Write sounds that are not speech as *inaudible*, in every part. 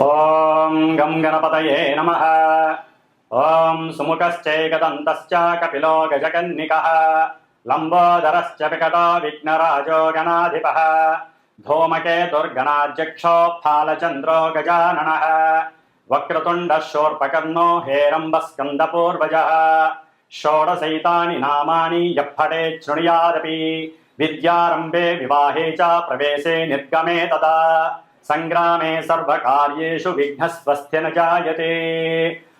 ॐ गं गणपतये नमः ॐ सुमुखश्चैकदन्तश्च कपिलो गजकन्निकः लम्बोदरश्च विकटो विघ्नराजो गणाधिपः धूमकेतुर्गणाध्यक्षो फालचन्द्रो गजाननः वक्रतुण्डः शोर्पकर्णो हेरम्बस्कन्दपूर्वजः षोडशैतानि नामानि यः पठेत् शृणुयादपि विद्यारम्भे विवाहे च प्रवेशे निर्गमे तदा సంగ్రామే సర్వకార్యేషు విఘ్న స్వస్తి జాయతే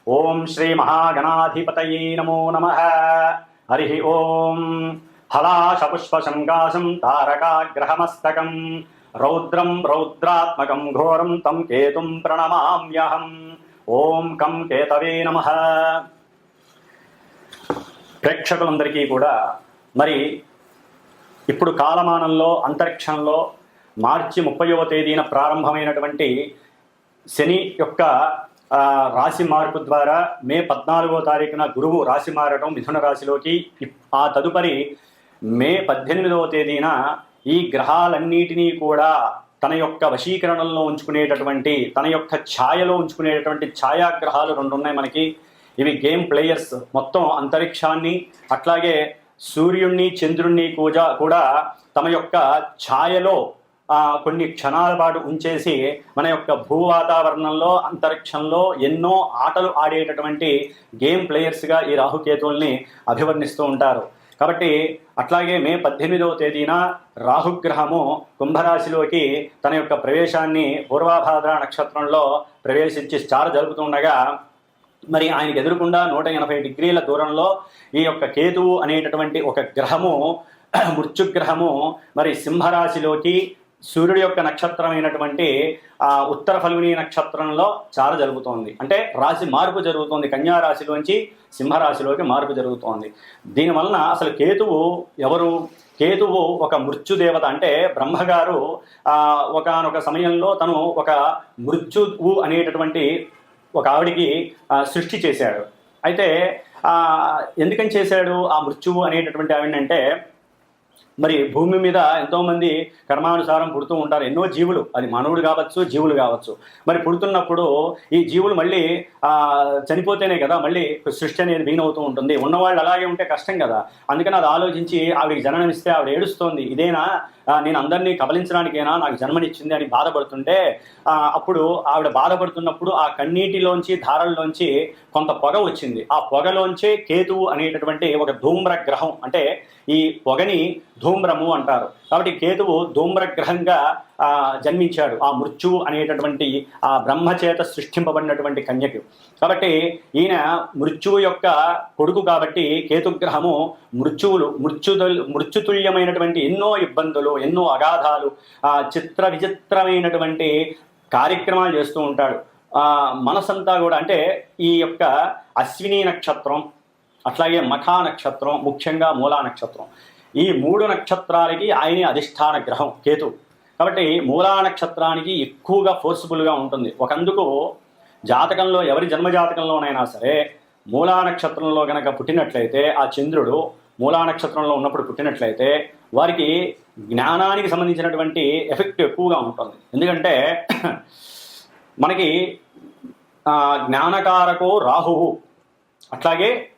ఓం శ్రీ మహాగణాధిపతయే నమో నమ హరి ఓం హలాశపుష్పశంకాశం తారకాగ్రహమస్తకం రౌద్రం రౌద్రాత్మకం ఘోరం తం కేతు ప్రణమామ్యహం ఓం కం కేతవే నమ ప్రేక్షకులందరికీ కూడా మరి ఇప్పుడు కాలమానంలో అంతరిక్షంలో మార్చి ముప్పైవ తేదీన ప్రారంభమైనటువంటి శని యొక్క రాశి మార్పు ద్వారా మే పద్నాలుగో తారీఖున గురువు రాశి మారడం మిథున రాశిలోకి ఆ తదుపరి మే పద్దెనిమిదవ తేదీన ఈ గ్రహాలన్నిటినీ కూడా తన యొక్క వశీకరణంలో ఉంచుకునేటటువంటి తన యొక్క ఛాయలో ఉంచుకునేటటువంటి ఛాయాగ్రహాలు రెండు ఉన్నాయి మనకి. ఇవి గేమ్ ప్లేయర్స్ మొత్తం అంతరిక్షాన్ని అట్లాగే సూర్యుణ్ణి చంద్రుణ్ణి కూడా కూడా తమ యొక్క ఛాయలో కొన్ని క్షణాల పాటు ఉంచేసి మన యొక్క భూ వాతావరణంలో అంతరిక్షంలో ఎన్నో ఆటలు ఆడేటటువంటి గేమ్ ప్లేయర్స్గా ఈ రాహుకేతువుల్ని అభివర్ణిస్తూ ఉంటారు. కాబట్టి అట్లాగే మే పద్దెనిమిదవ తేదీన రాహుగ్రహము కుంభరాశిలోకి తన యొక్క ప్రవేశాన్ని పూర్వాభాద్ర నక్షత్రంలో ప్రవేశించి స్టార్ జరుపుతుండగా మరి ఆయనకు ఎదురుకుండా నూట ఎనభై డిగ్రీల దూరంలో ఈ యొక్క కేతువు అనేటటువంటి ఒక గ్రహము *clears throat* మృత్యుగ్రహము మరి సింహరాశిలోకి సూర్యుడి యొక్క నక్షత్రమైనటువంటి ఆ ఉత్తర ఫల్గుని నక్షత్రంలో చార జరుగుతోంది. అంటే రాశి మార్పు జరుగుతోంది. కన్యా రాశిలోంచి సింహరాశిలోకి మార్పు జరుగుతోంది. దీనివలన అసలు కేతువు ఎవరు? కేతువు ఒక మృత్యుదేవత. అంటే బ్రహ్మగారు ఆ ఒకనొక సమయంలో తను ఒక మృత్యువు అనేటటువంటి ఒక ఆవిడికి సృష్టి చేశాడు. అయితే ఎందుకని చేశాడు? ఆ మృత్యువు అనేటటువంటి ఆవిడంటే మరి భూమి మీద ఎంతోమంది కర్మానుసారం పుడుతూ ఉంటారు. ఎన్నో జీవులు. అది మానవుడు కావచ్చు జీవులు కావచ్చు. మరి పుడుతున్నప్పుడు ఈ జీవులు మళ్ళీ చనిపోతేనే కదా మళ్ళీ సృష్టి అనేది వీన్ అవుతూ ఉంటుంది. ఉన్నవాళ్ళు అలాగే ఉంటే కష్టం కదా. అందుకని అది ఆలోచించి ఆవిడకి జననమిస్తే ఆవిడ ఏడుస్తోంది. ఇదేనా? నేను అందరినీ కబలించడానికేనా? నాకు జన్మనిచ్చింది అని బాధపడుతుంటే అప్పుడు ఆవిడ బాధపడుతున్నప్పుడు ఆ కన్నీటిలోంచి ధారల్లోంచి కొంత పొగ వచ్చింది. ఆ పొగలోంచే కేతువు అనేటటువంటి ఒక ధూమ్ర గ్రహం అంటే ఈ పొగని ధూమ్రము అంటారు. కాబట్టి కేతువు ధూమ్ర గ్రహంగా జన్మించాడు. ఆ మృత్యువు అనేటటువంటి ఆ బ్రహ్మచేత సృష్టింపబడినటువంటి కన్యకు. కాబట్టి ఈయన మృత్యువు యొక్క కొడుకు కాబట్టి కేతుగ్రహము మృత్యువులు మృత్యుతుల్ మృత్యుతుల్యమైనటువంటి ఎన్నో ఇబ్బందులు ఎన్నో అగాధాలు ఆ చిత్ర విచిత్రమైనటువంటి కార్యక్రమాలు చేస్తూ ఉంటాడు. మనసంతా కూడా అంటే ఈ యొక్క అశ్విని నక్షత్రం అట్లాగే మఖా నక్షత్రం ముఖ్యంగా మూలా నక్షత్రం. ఈ మూడు నక్షత్రాలకి ఆయన అధిష్టాన గ్రహం కేతు. కాబట్టి మూలా నక్షత్రానికి ఎక్కువగా ఫోర్స్ఫుల్గా ఉంటుంది. ఒకందుకు జాతకంలో ఎవరి జన్మ జాతకంలోనైనా సరే మూలా నక్షత్రంలో గనక పుట్టినట్లయితే ఆ చంద్రుడు మూలా నక్షత్రంలో ఉన్నప్పుడు పుట్టినట్లయితే వారికి జ్ఞానానికి సంబంధించినటువంటి ఎఫెక్ట్ ఎక్కువగా ఉంటుంది. ఎందుకంటే మనకి జ్ఞానకారకు జ్ఞానకారకో రాహువు. అట్లాగే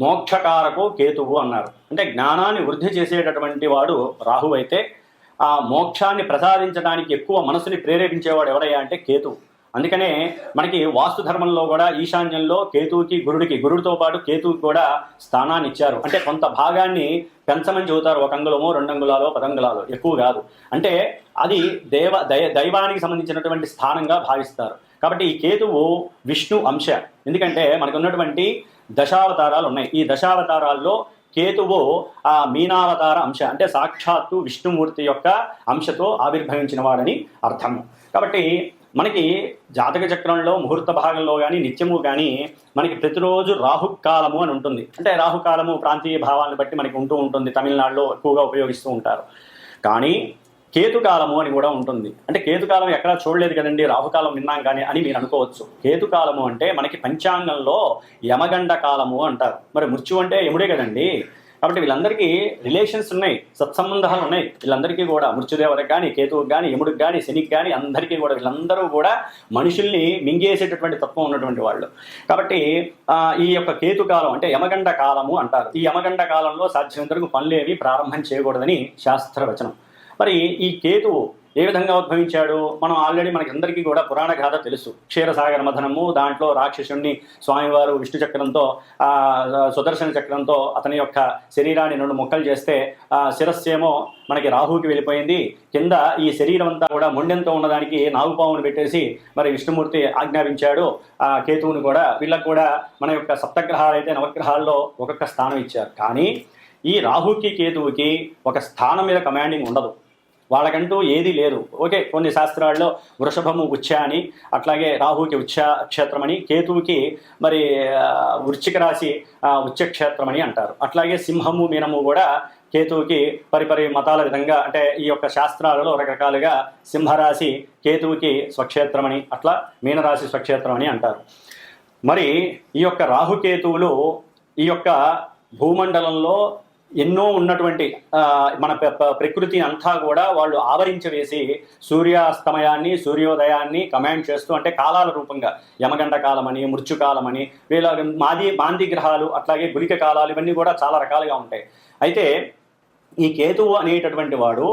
మోక్షకారకో కేతువు అన్నారు. అంటే జ్ఞానాన్ని వృద్ధి చేసేటటువంటి వాడు రాహు అయితే ఆ మోక్షాన్ని ప్రసాదించడానికి ఎక్కువ మనసుని ప్రేరేపించేవాడు ఎవరయ్యా అంటే కేతువు. అందుకనే మనకి వాస్తు ధర్మంలో కూడా ఈశాన్యంలో కేతువుకి గురుడికి గురుడితో పాటు కేతువుకి కూడా స్థానాన్ని ఇచ్చారు. అంటే కొంత భాగాన్ని పెంచమని చెబుతారు. ఒక అంగుళమో రెండు అంగుళాలో పదంగుళాలో ఎక్కువ కాదు. అంటే అది దేవ దయ దైవానికి సంబంధించినటువంటి స్థానంగా భావిస్తారు. కాబట్టి ఈ కేతువు విష్ణు అంశ. ఎందుకంటే మనకు ఉన్నటువంటి దశావతారాలు ఉన్నాయి ఈ దశావతారాల్లో కేతువు ఆ మీనావతార అంశ అంటే సాక్షాత్తు విష్ణుమూర్తి యొక్క అంశతో ఆవిర్భవించిన వాడని అర్థము. కాబట్టి మనకి జాతక చక్రంలో ముహూర్త భాగంలో కానీ నిత్యము కానీ మనకి ప్రతిరోజు రాహుకాలము అని ఉంటుంది. అంటే రాహుకాలము ప్రాంతీయ భావాలను బట్టి మనకి ఉంటూ ఉంటుంది. తమిళనాడులో ఎక్కువగా ఉపయోగిస్తూ ఉంటారు. కానీ కేతుకాలము అని కూడా ఉంటుంది. అంటే కేతుకాలం ఎక్కడా చూడలేదు కదండి రాహుకాలం విన్నాం కానీ అని మీరు అనుకోవచ్చు. కేతుకాలము అంటే మనకి పంచాంగంలో యమగండ కాలము అంటారు. మరి మృత్యు అంటే యముడే కదండి. కాబట్టి వీళ్ళందరికీ రిలేషన్స్ ఉన్నాయి సత్సంబంధాలు ఉన్నాయి. వీళ్ళందరికీ కూడా మృత్యుదేవతకు కానీ కేతువుకి కానీ యముడికి కానీ శనికి కానీ అందరికీ కూడా వీళ్ళందరూ కూడా మనుషుల్ని మింగేసేటటువంటి తత్వం ఉన్నటువంటి వాళ్ళు. కాబట్టి ఈ యొక్క కేతు కాలం అంటే యమగండ కాలము అంటారు. ఈ యమగండ కాలంలో సాధ్యమైనంత పనులేవి ప్రారంభం చేయకూడదని శాస్త్రవచనం. మరి ఈ కేతువు ఏ విధంగా ఉద్భవించాడు? మనం ఆల్రెడీ మనకి అందరికీ కూడా పురాణ గాథ తెలుసు. క్షీరసాగర మథనము దాంట్లో రాక్షసుణ్ణి స్వామివారు విష్ణు చక్రంతో సుదర్శన చక్రంతో అతని యొక్క శరీరాన్ని రెండు ముక్కలు చేస్తే ఆ శిరస్సేమో మనకి రాహుకి వెళ్ళిపోయింది. కింద ఈ శరీరం అంతా కూడా మొండెంతో ఉన్నదానికి నాగుపావును పెట్టేసి మరి విష్ణుమూర్తి ఆజ్ఞాపించాడు. ఆ కేతువుని కూడా వీళ్ళకు కూడా మన యొక్క సప్తగ్రహాలు అయితే నవగ్రహాల్లో ఒక్కొక్క స్థానం ఇచ్చారు. కానీ ఈ రాహుకి కేతువుకి ఒక స్థానం మీద కమాండింగ్ ఉండదు. వాళ్ళకంటూ ఏదీ లేదు. ఓకే కొన్ని శాస్త్రాల్లో వృషభము ఉచ్చ అని అట్లాగే రాహుకి ఉచ్చ క్షేత్రం అని కేతువుకి మరి వృశ్చిక రాశి ఆ, అని అంటారు. అట్లాగే సింహము మీనము కూడా కేతువుకి పరిపరి మతాల విధంగా అంటే ఈ యొక్క శాస్త్రాలలో రకరకాలుగా సింహరాశి కేతువుకి స్వక్షేత్రమని అట్లా మీనరాశి స్వక్షేత్రం అని అంటారు. మరి ఈ యొక్క రాహుకేతువులు ఈ యొక్క భూమండలంలో ఎన్నో ఉన్నటువంటి మన ప్ర- ప్రకృతి అంతా కూడా వాళ్ళు ఆవరించవేసి సూర్యాస్తమయాన్ని సూర్యోదయాన్ని కమాండ్ చేస్తూ అంటే కాలాల రూపంగా యమగండ కాలమని మృత్యుకాలమని వీళ్ళ మాది మాంది గ్రహాలు అట్లాగే గులిక కాలాలు ఇవన్నీ కూడా చాలా రకాలుగా ఉంటాయి. అయితే ఈ కేతువు అనేటటువంటి వాడు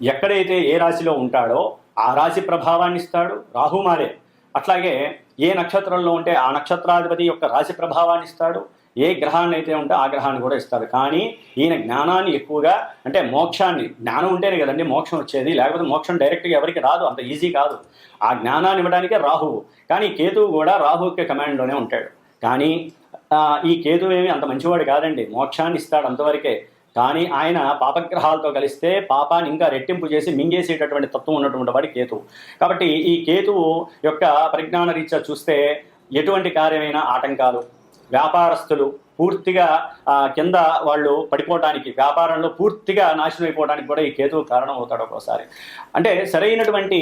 ఎక్కడైతే ఏ రాశిలో ఉంటాడో ఆ రాశి ప్రభావాన్ని ఇస్తాడు రాహుమారే అట్లాగే ఏ నక్షత్రంలో ఉంటే ఆ నక్షత్రాధిపతి యొక్క రాశి ప్రభావాన్ని ఇస్తాడు ఏ గ్రహాన్ని అయితే ఉంటే ఆ గ్రహాన్ని కూడా ఇస్తారు. కానీ ఈయన జ్ఞానాన్ని ఎక్కువగా అంటే మోక్షాన్ని జ్ఞానం ఉంటేనే కదండి మోక్షం వచ్చేది. లేకపోతే మోక్షం డైరెక్ట్గా ఎవరికి రాదు. అంత ఈజీ కాదు. ఆ జ్ఞానాన్ని ఇవ్వడానికే రాహువు. కానీ కేతువు కూడా రాహువుకి కమాండ్లోనే ఉంటాడు. కానీ ఈ కేతువు ఏమి అంత మంచివాడు కాదండి. మోక్షాన్ని ఇస్తాడు అంతవరకే. కానీ ఆయన పాపగ్రహాలతో కలిస్తే పాపాన్ని ఇంకా రెట్టింపు చేసి మింగేసేటటువంటి తత్వం ఉన్నటువంటి వాడి కేతువు. కాబట్టి ఈ కేతువు యొక్క పరిజ్ఞాన రీత్యా చూస్తే ఎటువంటి కార్యమైన ఆటంకాలు వ్యాపారస్తులు పూర్తిగా కింద వాళ్ళు పడిపోవడానికి వ్యాపారంలో పూర్తిగా నాశనం అయిపోవడానికి కూడా ఈ కేతువు కారణం అవుతాడు ఒక్కోసారి. అంటే సరైనటువంటి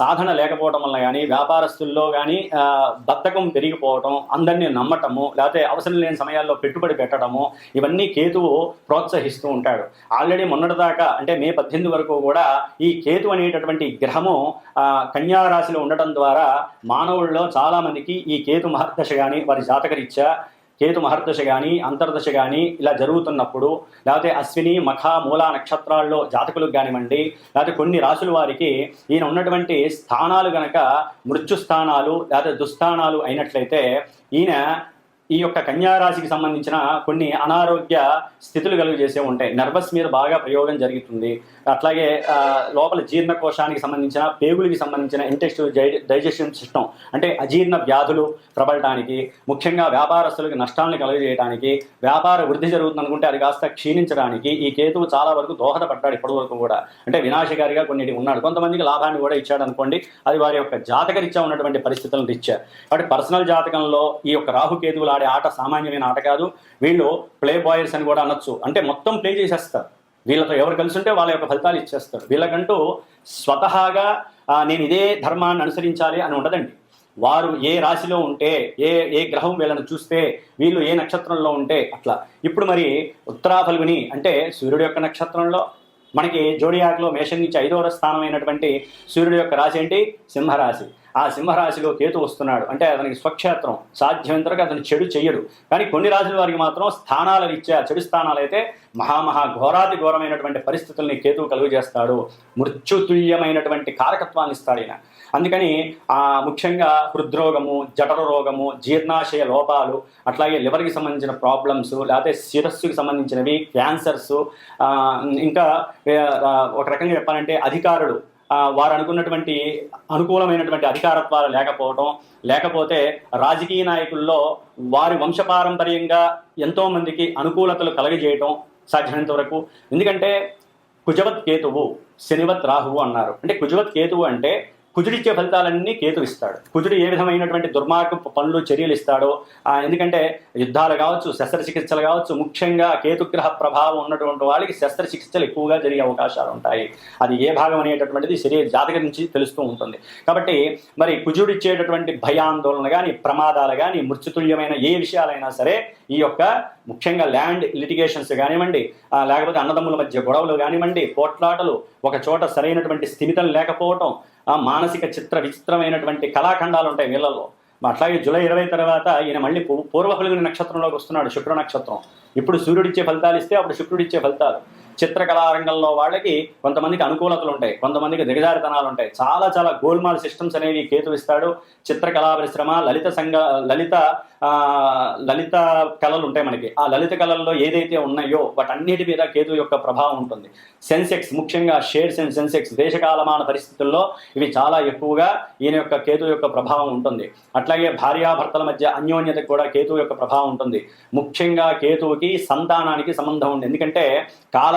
సాధన లేకపోవడం వల్ల కానీ వ్యాపారస్తుల్లో కానీ బద్ధకం పెరిగిపోవటం అందరినీ నమ్మటము లేకపోతే అవసరం లేని సమయాల్లో పెట్టుబడి పెట్టడము ఇవన్నీ కేతువు ప్రోత్సహిస్తూ ఉంటాడు. ఆల్రెడీ మొన్నటిదాకా అంటే మే పద్దెనిమిది వరకు కూడా ఈ కేతు అనేటటువంటి గ్రహము కన్యారాశిలో ఉండటం ద్వారా మానవుల్లో చాలామందికి ఈ కేతు మహర్దశ కానీ వారి జాతకరీత్యా కేతు మహర్దశ కానీ అంతర్దశ కానీ ఇలా జరుగుతున్నప్పుడు లేకపోతే అశ్విని మఖ మూల నక్షత్రాల్లో జాతకులకు కానివ్వండి లేకపోతే కొన్ని రాసుల వారికి ఈయన ఉన్నటువంటి స్థానాలు గనక మృత్యు స్థానాలు లేకపోతే దుస్థానాలు అయినట్లయితే ఈయన ఈ యొక్క కన్యారాశికి సంబంధించిన కొన్ని అనారోగ్య స్థితులు కలుగు చేసే ఉంటాయి. నర్వస్ మీద బాగా ప్రయోగం జరుగుతుంది. అట్లాగే లోపల జీర్ణకోశానికి సంబంధించిన పేగులకి సంబంధించిన ఇంటెస్టివ్ డైజెషన్ సిస్టమ్ అంటే అజీర్ణ వ్యాధులు ప్రబలటానికి ముఖ్యంగా వ్యాపారస్తులకు నష్టాలను కలుగజేయడానికి వ్యాపార వృద్ధి జరుగుతుంది అనుకుంటే అది కాస్త క్షీణించడానికి ఈ కేతువు చాలా వరకు దోహదపడ్డాడు ఇప్పటి వరకు కూడా. అంటే వినాశకారిగా కొన్నిటి ఉన్నాడు. కొంతమందికి లాభాన్ని కూడా ఇచ్చాడు అనుకోండి. అది వారి యొక్క జాతకరీత్యా ఉన్నటువంటి పరిస్థితులను రీత్యా కాబట్టి పర్సనల్ జాతకంలో ఈ యొక్క రాహుకేతువులు ఆడే ఆట సామాన్యమైన ఆట కాదు. వీళ్ళు ప్లే బాయర్స్ అని కూడా అనొచ్చు. అంటే మొత్తం ప్లే చేసేస్తారు. వీళ్ళతో ఎవరు కలిసి ఉంటే వాళ్ళ యొక్క ఫలితాలు ఇచ్చేస్తారు. వీళ్ళకంటూ స్వతహాగా నేను ఇదే ధర్మాన్ని అనుసరించాలి అని ఉండదండి. వారు ఏ రాశిలో ఉంటే ఏ ఏ గ్రహం వీళ్ళని చూస్తే వీళ్ళు ఏ నక్షత్రంలో ఉంటే అట్లా. ఇప్పుడు మరి ఉత్తరా ఫల్గుని అంటే సూర్యుడు యొక్క నక్షత్రంలో మనకి జోడియాక్లో మేషం నుంచి ఐదవ స్థానం అయినటువంటి సూర్యుడు యొక్క రాశి ఏంటి? సింహరాశి. ఆ సింహరాశిలో కేతు వస్తున్నాడు. అంటే అతనికి స్వక్షేత్రం. సాధ్యమైనంతవరకు అతను చెడు చెయ్యడు. కానీ కొన్ని రాశుల వారికి మాత్రం స్థానాల రీత్యా చెడు స్థానాలు అయితే మహామహా ఘోరాతి ఘోరమైనటువంటి పరిస్థితుల్ని కేతువు కలుగు చేస్తాడు మృత్యుతుల్యమైనటువంటి కారకత్వాన్ని ఇస్తాడు ఈయన. అందుకని ఆ ముఖ్యంగా హృద్రోగము జఠర రోగము జీర్ణాశయ లోపాలు అట్లాగే లివర్కి సంబంధించిన ప్రాబ్లమ్స్ లేకపోతే శిరస్సుకి సంబంధించినవి క్యాన్సర్స్ ఇంకా ఒక రకంగా చెప్పాలంటే అధికారులు వారు అనుకున్నటువంటి అనుకూలమైనటువంటి అధికారత్వాలు లేకపోవడం లేకపోతే రాజకీయ నాయకుల్లో వారి వంశపారంపర్యంగా ఎంతో మందికి అనుకూలతలు కలగజేయటం సాధ్యమైనంత వరకు. ఎందుకంటే కుజవత్ కేతువు శనివత్ రాహువు అన్నారు. అంటే కుజవత్ కేతువు అంటే కుజుడిచ్చే ఫలితాలన్నీ కేతు ఇస్తాడు. కుజుడు ఏ విధమైనటువంటి దుర్మార్గపు పనులు చర్యలు ఇస్తాడో ఎందుకంటే యుద్ధాలు కావచ్చు శస్త్రచికిత్సలు కావచ్చు ముఖ్యంగా కేతుగ్రహ ప్రభావం ఉన్నటువంటి వాళ్ళకి శస్త్రచికిత్సలు ఎక్కువగా జరిగే అవకాశాలు ఉంటాయి. అది ఏ భాగం అనేటటువంటిది శరీర జాతక నుంచి తెలుస్తూ ఉంటుంది. కాబట్టి మరి కుజుడిచ్చేటటువంటి భయాందోళన కానీ ప్రమాదాలు కానీ మృత్యుతుల్యమైన ఏ విషయాలైనా సరే ఈ యొక్క ముఖ్యంగా ల్యాండ్ లిటిగేషన్స్ కానివ్వండి లేకపోతే అన్నదమ్ముల మధ్య గొడవలు కానివ్వండి పోట్లాటలు ఒక చోట సరైనటువంటి స్థిమితం లేకపోవటం ఆ మానసిక చిత్ర విచిత్రమైనటువంటి కళాఖండాలు ఉంటాయి వీళ్ళలో అట్లాగే జూలై ఇరవై తర్వాత ఈయన మళ్ళీ పూ- నక్షత్రంలోకి వస్తున్నాడు శుక్ర నక్షత్రం. ఇప్పుడు సూర్యుడిచ్చే ఫలితాలు ఇస్తే అప్పుడు శుక్రుడిచ్చే ఫలితాలు. చిత్రకళారంగంలో వాళ్ళకి కొంతమందికి అనుకూలతలు ఉంటాయి కొంతమందికి దిగజారితనాలు ఉంటాయి. చాలా చాలా గోల్మాల్ సిస్టమ్స్ అనేవి కేతు ఇస్తాడు. చిత్రకళా పరిశ్రమ లలిత సంఘ లలిత లలిత కళలు ఉంటాయి మనకి. ఆ లలిత కళల్లో ఏదైతే ఉన్నాయో వాటన్నిటి మీద కేతు యొక్క ప్రభావం ఉంటుంది. సెన్సెక్స్ ముఖ్యంగా షేర్స్ అండ్ సెన్సెక్స్ దేశకాలమాన పరిస్థితుల్లో ఇవి చాలా ఎక్కువగా ఈయన యొక్క కేతు యొక్క ప్రభావం ఉంటుంది. అట్లాగే భార్యాభర్తల మధ్య అన్యోన్యతకు కూడా కేతు యొక్క ప్రభావం ఉంటుంది. ముఖ్యంగా కేతువుకి సంతానానికి సంబంధం ఉంది. ఎందుకంటే కాల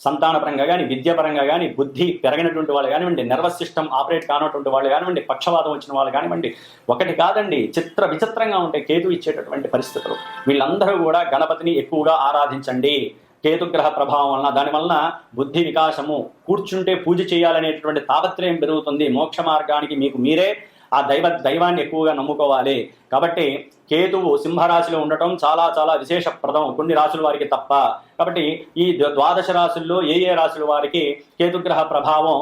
సంతానపరంగా కానీ విద్యాపరంగా కానీ బుద్ధి పెరగినటువంటి వాళ్ళు కానివ్వండి నర్వస్ సిస్టమ్ ఆపరేట్ కానటువంటి వాళ్ళు కానివ్వండి పక్షవాదం వచ్చిన వాళ్ళు కానివ్వండి ఒకటి కాదండి చిత్ర విచిత్రంగా ఉంటాయి కేతు ఇచ్చేటటువంటి పరిస్థితులు. వీళ్ళందరూ కూడా గణపతిని ఎక్కువగా ఆరాధించండి. కేతుగ్రహ ప్రభావం వలన దాని వలన బుద్ధి వికాసము కూర్చుంటే పూజ చేయాలనేటువంటి తాపత్రయం పెరుగుతుంది. మోక్ష మార్గానికి మీకు మీరే ఆ దైవ దైవాన్ని ఎక్కువగా నమ్ముకోవాలి. కాబట్టి కేతువు సింహరాశిలో ఉండటం చాలా చాలా విశేషప్రదం కొన్ని రాశుల వారికి తప్ప. కాబట్టి ఈ ద్వాదశ రాశుల్లో ఏ ఏ రాశుల వారికి కేతుగ్రహ ప్రభావం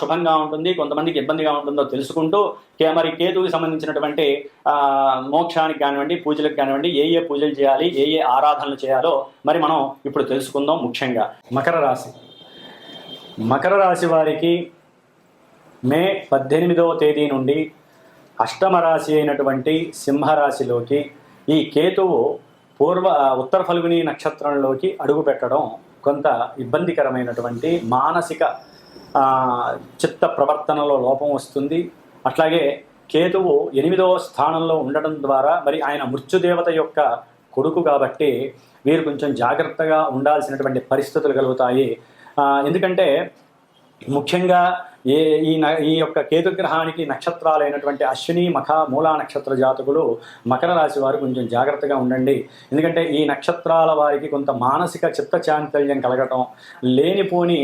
శుభంగా ఉంటుంది కొంతమందికి ఇబ్బందిగా ఉంటుందో తెలుసుకుంటూ కే- మరి కేతువుకి సంబంధించినటువంటి మోక్షానికి కానివ్వండి పూజలకు కానివ్వండి ఏ ఏ పూజలు చేయాలి ఏ ఏ ఆరాధనలు చేయాలో మరి మనం ఇప్పుడు తెలుసుకుందాం ముఖ్యంగా. మకర రాశి. మకర రాశి వారికి మే పద్దెనిమిదవ తేదీ నుండి అష్టమ రాశి అయినటువంటి సింహరాశిలోకి ఈ కేతువు పూర్వ ఉత్తర ఫల్గుని నక్షత్రంలోకి అడుగు పెట్టడం కొంత ఇబ్బందికరమైనటువంటి మానసిక చిత్త ప్రవర్తనలో లోపం వస్తుంది. అట్లాగే కేతువు ఎనిమిదవ స్థానంలో ఉండడం ద్వారా మరి ఆయన మృత్యుదేవత యొక్క కొడుకు కాబట్టి వీరు కొంచెం జాగ్రత్తగా ఉండాల్సినటువంటి పరిస్థితులు కలుగుతాయి. ఎందుకంటే ముఖ్యంగా ఏ ఈ న- ఈ యొక్క కేతుగ్రహానికి నక్షత్రాలైనటువంటి అశ్విని మఖ మూలా నక్షత్ర జాతకులు మకర రాశి వారు కొంచెం జాగ్రత్తగా ఉండండి. ఎందుకంటే ఈ నక్షత్రాల వారికి కొంత మానసిక చిత్త చాంతల్యం కలగటం లేనిపోని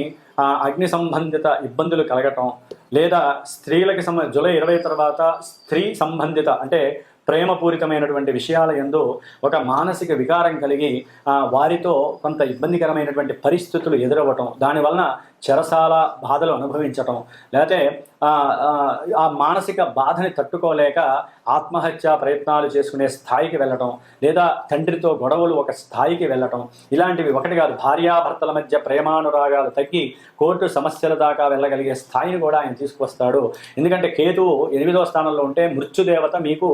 అగ్ని సంబంధిత ఇబ్బందులు కలగటం లేదా స్త్రీలకి సంబంధ జూలై ఇరవై తర్వాత స్త్రీ సంబంధిత అంటే ప్రేమపూరితమైనటువంటి విషయాల ఎందు ఒక మానసిక వికారం కలిగి వారితో కొంత ఇబ్బందికరమైనటువంటి పరిస్థితులు ఎదురవ్వటం. దానివలన చెరసాల బాధలు అనుభవించటం లేకపోతే ఆ, మానసిక బాధని తట్టుకోలేక ఆత్మహత్య ప్రయత్నాలు చేసుకునే స్థాయికి వెళ్ళటం లేదా తండ్రితో గొడవలు ఒక స్థాయికి వెళ్ళటం ఇలాంటివి ఒకటి కాదు. భార్యాభర్తల మధ్య ప్రేమానురాగాలు తగ్గి కోర్టు సమస్యల దాకా వెళ్ళగలిగే స్థాయిని కూడా ఆయన తీసుకొస్తాడు ఎందుకంటే కేతువు ఎనిమిదో స్థానంలో ఉంటే మృత్యుదేవత మీకు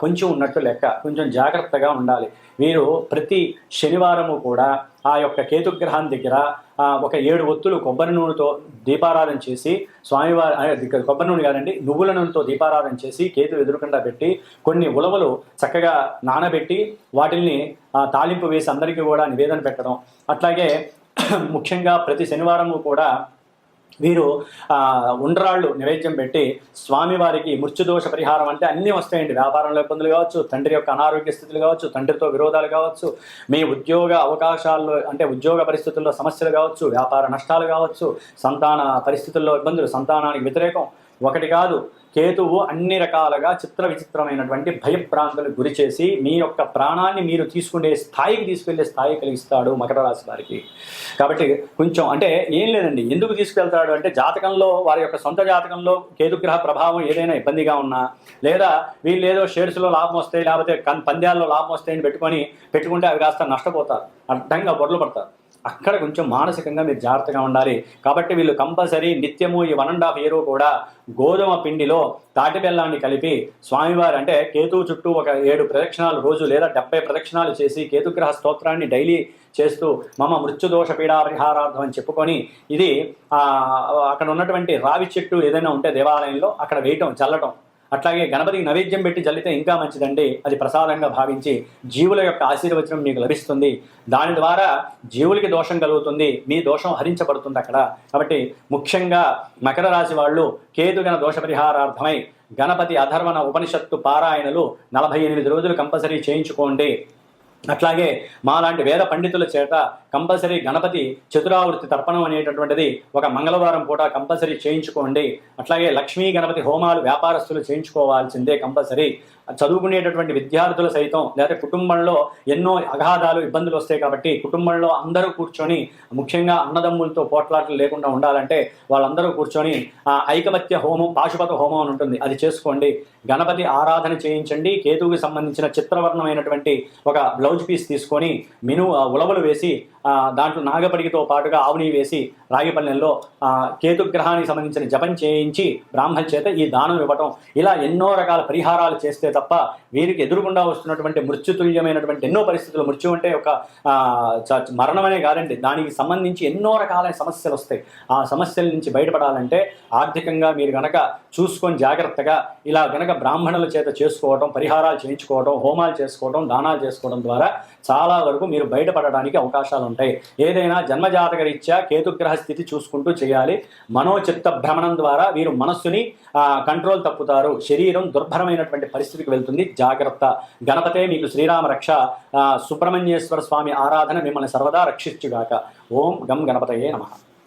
కొంచెం ఉన్నట్టు లెక్క. కొంచెం జాగ్రత్తగా ఉండాలి. మీరు ప్రతి శనివారము కూడా ఆ యొక్క కేతుగ్రహం దగ్గర ఒక ఏడు ఒత్తులు కొబ్బరి నూనెతో దీపారాధన చేసి స్వామివారి కొబ్బరి నూనె కాదండి నువ్వుల నూనెతో దీపారాధన చేసి కేతు ఎదురుకుండా పెట్టి కొన్ని ఉలవలు చక్కగా నానబెట్టి వాటిల్ని తాలింపు వేసి అందరికీ కూడా నివేదన పెట్టడం. అట్లాగే ముఖ్యంగా ప్రతి శనివారము కూడా వీరు ఉండ్రాళ్ళు నైవేద్యం పెట్టి స్వామివారికి మృత్యుదోష పరిహారం అంటే అన్నీ వస్తాయండి. వ్యాపారంలో ఇబ్బందులు కావచ్చు తండ్రి యొక్క అనారోగ్య స్థితులు కావచ్చు తండ్రితో విరోధాలు కావచ్చు మీ ఉద్యోగ అవకాశాల్లో అంటే ఉద్యోగ పరిస్థితుల్లో సమస్యలు కావచ్చు వ్యాపార నష్టాలు కావచ్చు సంతాన పరిస్థితుల్లో ఇబ్బందులు సంతానానికి వ్యతిరేకం ఒకటి కాదు. కేతువు అన్ని రకాలుగా చిత్ర విచిత్రమైనటువంటి భయభ్రాంతులకు గురి చేసి మీ యొక్క ప్రాణాన్ని మీరు తీసుకునే స్థాయికి తీసుకెళ్ళే స్థాయి కలిగిస్తాడు మకర రాశి వారికి. కాబట్టి కొంచెం అంటే ఏం లేదండి. ఎందుకు తీసుకెళ్తాడు అంటే జాతకంలో వారి యొక్క సొంత జాతకంలో కేతుగ్రహ ప్రభావం ఏదైనా ఇబ్బందిగా ఉన్నా లేదా వీళ్ళు ఏదో షేర్స్లో లాభం వస్తాయి లేకపోతే కన్ పంద్యాల్లో లాభం వస్తాయని పెట్టుకొని పెట్టుకుంటే అవి కాస్త నష్టపోతారు. అడ్డంగా బొర్రలు పడతారు. అక్కడ కొంచెం మానసికంగా మీరు జాగ్రత్తగా ఉండాలి. కాబట్టి వీళ్ళు కంపల్సరీ నిత్యము ఈ వన్ అండ్ హాఫ్ ఇయర్ కూడా గోధుమ పిండిలో తాటి బెల్లాన్ని కలిపి స్వామివారు అంటే కేతు చుట్టూ ఒక ఏడు ప్రదక్షిణాలు రోజు లేదా డెబ్బై ప్రదక్షిణాలు చేసి కేతుగ్రహ స్తోత్రాన్ని డైలీ చేస్తూ మమ మృత్యుదోష పీడాపరిహారార్థం అని చెప్పుకొని ఇది అక్కడ ఉన్నటువంటి రావి చెట్టు ఏదైనా ఉంటే దేవాలయంలో అక్కడ వేయటం చల్లటం. అట్లాగే గణపతికి నైవేద్యం పెట్టి జల్లితే ఇంకా మంచిదండి. అది ప్రసాదంగా భావించి జీవుల యొక్క ఆశీర్వచనం మీకు లభిస్తుంది. దాని ద్వారా జీవులకి దోషం కలుగుతుంది. మీ దోషం హరించబడుతుంది అక్కడ. కాబట్టి ముఖ్యంగా మకర రాశి వాళ్ళు కేతుగణ దోష పరిహారార్థమై గణపతి అధర్వణ ఉపనిషత్తు పారాయణలు నలభై ఎనిమిది రోజులు కంపల్సరీ చేయించుకోండి. అట్లాగే మాలాంటి వేద పండితుల చేత కంపల్సరీ గణపతి చతురావృత్తి తర్పణం అనేటటువంటిది ఒక మంగళవారం పూట కంపల్సరీ చేయించుకోండి. అట్లాగే లక్ష్మీ గణపతి హోమాలు వ్యాపారస్తులు చేయించుకోవాల్సిందే కంపల్సరీ. చదువుకునేటటువంటి విద్యార్థులు సైతం లేదా కుటుంబంలో ఎన్నో అగాధాలు ఇబ్బందులు వస్తాయి కాబట్టి కుటుంబంలో అందరూ కూర్చొని ముఖ్యంగా అన్నదమ్ములతో పోట్లాటలు లేకుండా ఉండాలంటే వాళ్ళందరూ కూర్చొని ఐకమత్య హోమం పాశుపత హోమం అని ఉంటుంది. అది చేసుకోండి. గణపతి ఆరాధన చేయించండి. కేతువుకి సంబంధించిన చిత్రవర్ణమైనటువంటి ఒక బ్లౌజ్ పీస్ తీసుకొని మిను ఉలవలు వేసి దాంట్లో నాగపడికితో పాటుగా ఆవుని వేసి రాగిపల్లెల్లో కేతుగ్రహానికి సంబంధించిన జపం చేయించి బ్రాహ్మణ చేత ఈ దానం ఇవ్వటం. ఇలా ఎన్నో రకాల పరిహారాలు చేస్తే తప్ప వీరికి ఎదురుగుండా వస్తున్నటువంటి మృత్యుతుల్యమైనటువంటి ఎన్నో పరిస్థితులు మృత్యు అంటే ఒక ఆ, చ- మరణమనే కాదండి. దానికి సంబంధించి ఎన్నో రకాలైన సమస్యలు వస్తాయి. ఆ సమస్యల నుంచి బయటపడాలంటే ఆర్థికంగా మీరు కనుక చూసుకొని జాగ్రత్తగా ఇలా గనక బ్రాహ్మణుల చేత చేసుకోవడం పరిహారాలు చేయించుకోవడం హోమాలు చేసుకోవడం దానాలు చేసుకోవడం ద్వారా చాలా వరకు మీరు బయటపడడానికి అవకాశాలు ఉంటాయి. ఏదైనా జన్మజాతక రీత్యా కేతుగ్రహ స్థితి చూసుకుంటూ చేయాలి. మనోచిత్త భ్రమణం ద్వారా వీరు మనస్సుని ఆ, కంట్రోల్ తప్పుతారు. శరీరం దుర్భరమైనటువంటి పరిస్థితికి వెళ్తుంది. జాగ్రత్త. గణపతే మీకు శ్రీరామ రక్ష. సుబ్రహ్మణ్యేశ్వర స్వామి ఆరాధన మిమ్మల్ని సర్వదా రక్షించుగాక. ఓం గం గణపతయే నమః.